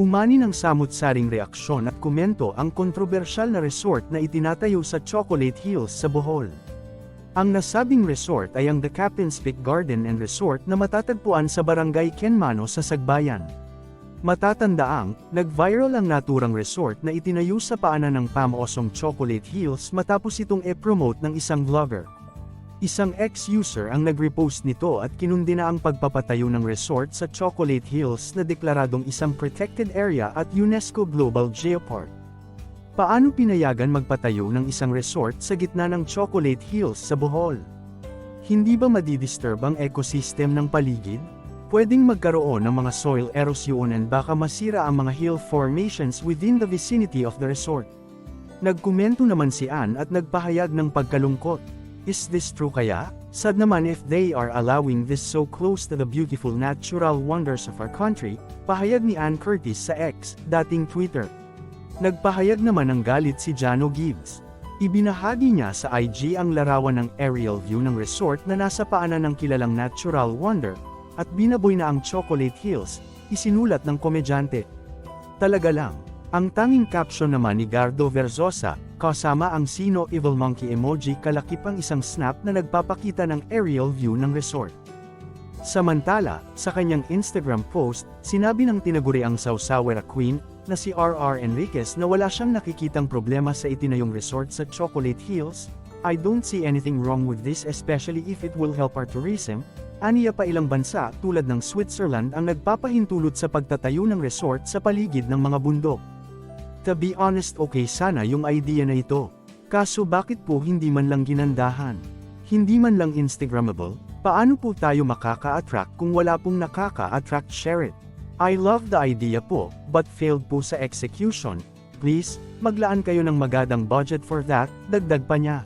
Umani ng samut-saring reaksyon at komento ang kontrobersyal na resort na itinatayo sa Chocolate Hills sa Bohol. Ang nasabing resort ay ang The Captain's Peak Garden and Resort na matatagpuan sa Barangay Kenmano sa Sagbayan. Matatandaang, nag-viral ang naturang resort na itinayo sa paanan ng Pamosong Chocolate Hills matapos itong e-promote ng isang vlogger. Isang ex-user ang nag-repost nito at kinundi na ang pagpapatayo ng resort sa Chocolate Hills na deklaradong isang protected area at UNESCO Global Geopark. Paano pinayagan magpatayo ng isang resort sa gitna ng Chocolate Hills sa Bohol? Hindi ba madidisturb ang ecosystem ng paligid? Pwedeng magkaroon ng mga soil erosion and baka masira ang mga hill formations within the vicinity of the resort. Nagkomento naman si Ann at nagpahayag ng pagkalungkot. Is this true kaya? Sad naman if they are allowing this so close to the beautiful natural wonders of our country, pahayag ni Ann Curtis sa X, dating Twitter. Nagpahayag naman ng galit si Jano Gibbs. Ibinahagi niya sa IG ang larawan ng aerial view ng resort na nasa paanan ng kilalang natural wonder, at binaboy na ang Chocolate Hills, isinulat ng komedyante. Talaga lang, ang tanging caption naman ni Gardo Verzosa, kasama ang Sino Evil Monkey emoji kalakip ang isang snap na nagpapakita ng aerial view ng resort. Samantala, sa kanyang Instagram post, sinabi ng tinaguriang Sausawera Queen, na si RR Enriquez na wala siyang nakikitang problema sa itinayong resort sa Chocolate Hills, I don't see anything wrong with this especially if it will help our tourism, aniya pa ilang bansa tulad ng Switzerland ang nagpapahintulot sa pagtatayo ng resort sa paligid ng mga bundok. To be honest okay sana yung idea na ito. Kaso bakit po hindi man lang ginandahan? Hindi man lang Instagrammable? Paano po tayo makaka-attract kung wala pong nakaka-attract share it? I love the idea po, but failed po sa execution. Please, maglaan kayo ng magadang budget for that, dagdag pa niya.